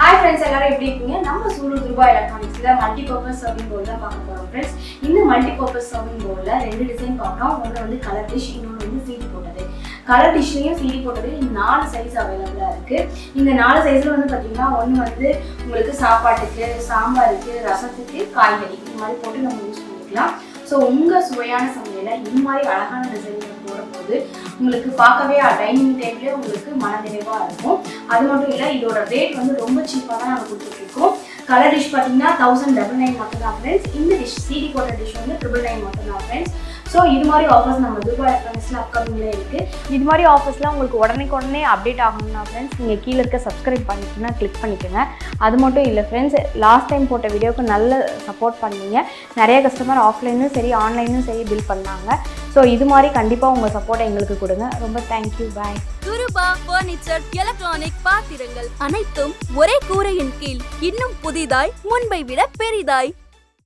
Hi friends எல்லாரும் எப்படி இருக்கீங்க? நம்ம சூலூர் துருபா எலக்ட்ரானிக்ஸில் மல்டி பர்பஸ் சர்விங் போர்டு தான் பார்க்க போகிறோம் ஃப்ரெண்ட்ஸ் இந்த மல்டி பர்பஸ் சர்விங் போர்டில் ரெண்டு டிசைன் பார்க்குறோம். ஒன்று வந்து கலர் டிஷ் இன்னொன்று வந்து சீடி போட்டது. கலர் டிஷ்லையும் சீடி போட்டது. இந்த நாலு சைஸ் அவைலபிளாக இருக்குது இந்த நாலு சைஸில் வந்து பார்த்தீங்கன்னா ஒன்று வந்து உங்களுக்கு சாப்பாட்டுக்கு சாம்பாருக்கு ரசத்துக்கு காய்கறி இந்த மாதிரி போட்டு நம்ம யூஸ் பண்ணிக்கலாம். ஸோ உங்கள் சுவையான சமையலை இது மாதிரி அழகான டிசைன்கள் போடும்போது உங்களுக்கு பார்க்கவே டைனிங் டேபிளே உங்களுக்கு மனநிறைவாக இருக்கும். அது மட்டும் இல்லை இதோட ரேட் வந்து ரொம்ப சீப்பாக தான் நாங்கள் கொடுத்துட்ருக்கோம். கலர் டிஷ் பார்த்தீங்கன்னா தௌசண்ட் டபுள் நைன் மட்டும் தான் ஃப்ரெண்ட்ஸ் இந்த டிஷ் சீடி போட்ட டிஷ் வந்து ட்ரிபிள் நைன் மட்டும் தான் ஃப்ரெண்ட்ஸ் ஸோ இது மாதிரி ஆஃபர்ஸ் நம்ம துபாய் எலக்ட்ரானிக்ஸில் அப்கமிங்கில் இருக்குது இது மாதிரி ஆஃபர்ஸ்லாம் உங்களுக்கு உடனே உடனே அப்டேட் ஆகணும்னா ஃப்ரெண்ட்ஸ் நீங்கள் கீழே இருக்க சப்ஸ்கிரைப் பண்ணிக்கணும்னா கிளிக் பண்ணிக்கோங்க. அது மட்டும் இல்லை ஃப்ரெண்ட்ஸ் லாஸ்ட் டைம் போட்ட வீடியோக்கு நல்ல சப்போர்ட் பண்ணீங்க. நிறைய கஸ்டமர் ஆஃப்லைனும் சரி ஆன்லைனும் சரி பில் பண்ணாங்க. ஸோ இது மாதிரி கண்டிப்பாக உங்கள் சப்போர்ட்டை எங்களுக்கு கொடுங்க. ரொம்ப தேங்க்யூ பாய் துருபா பர்னிச்சர் எலக்ட்ரானிக் பாத்திரங்கள் அனைத்தும் ஒரே கூரையின் கீழ் இன்னும் புதிதாய் முன்பை விட பெரிதாய்.